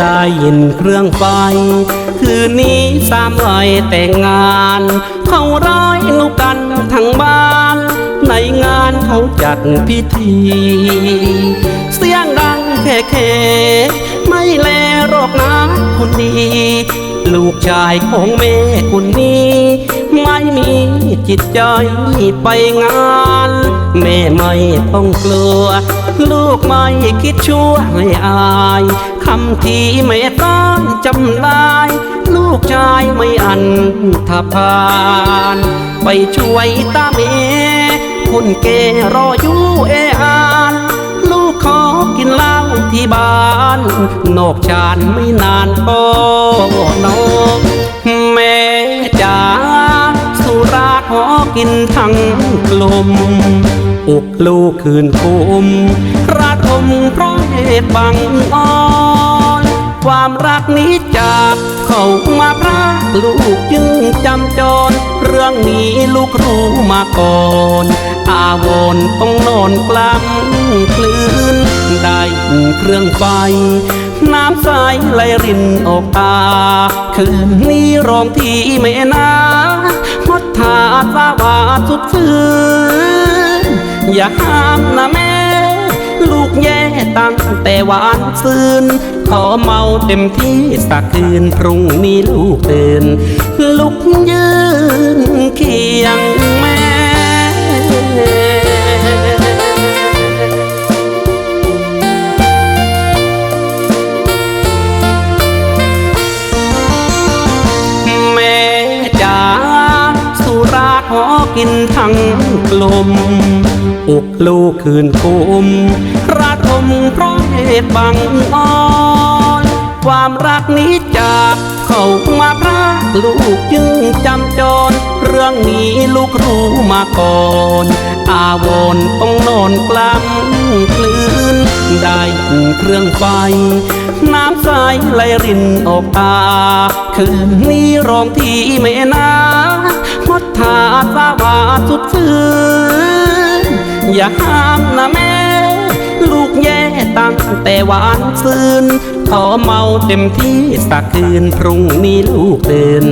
ได้ยินเครื่องไฟ คืนนี้สามวัยแต่งงาน เขาร้อยนุกันทั้งบ้าน ในงานเขาจัดพิธี เสียงดังแค่แค่ไม่แลหรอกนะคนดี ลูกชายของแม่คนนี้ ไม่มีจิตใจไปงาน แม่ไม่ต้องกลัว ลูกไม่คิดชั่วให้อายคำที่แม่ต้องจำได้ ลูกชายไม่อันทพาน ไปช่วยตาเมคนแกรออยู่เออานลูกขอกินเหล้าที่บ้าน นอกชานไม่นานก็นอน กินทั้งกลมอกลูกคืนคุมระทมเพราะเหตุบังอ่อนความรักนี้จากเขามาพรากลูกจึงจำจร เรื่องนี้ลูกรู้มาก่อนอาวรณ์ต้องนอนกลำคลื่นได้ยินเครื่องไฟน้ำใสไหลรินออกตา คืนนี้ร้องที่ไม่นา สุดฟื้นอย่าห้ามนะแม่ ลูกแย่ตั้งแต่หวานซื่นขอเมาเต็มที่สักคืนพรุ่งนี้ลูกตื่นลุกยืนเคียงแม่ กลมอกลูกคืนคุมระทมเพราะเหตุบังอ่อนความรักนี้จากเข้ามาพรากลูกจึงจำจร เรื่องนี้ลูกรู้มาก่อนอาวรต้องนอนกลำคลื่นได้ยินเครื่องไฟน้ำใสไหลรินออกตา คืนนี้ร้องที่ไม่นา สุดฟื้นอย่าห้ามนะแม่ ลูกแย่ตั้งแต่หวานซื่นขอเมาเต็มที่สักคืนพรุ่งนี้ลูกเดิน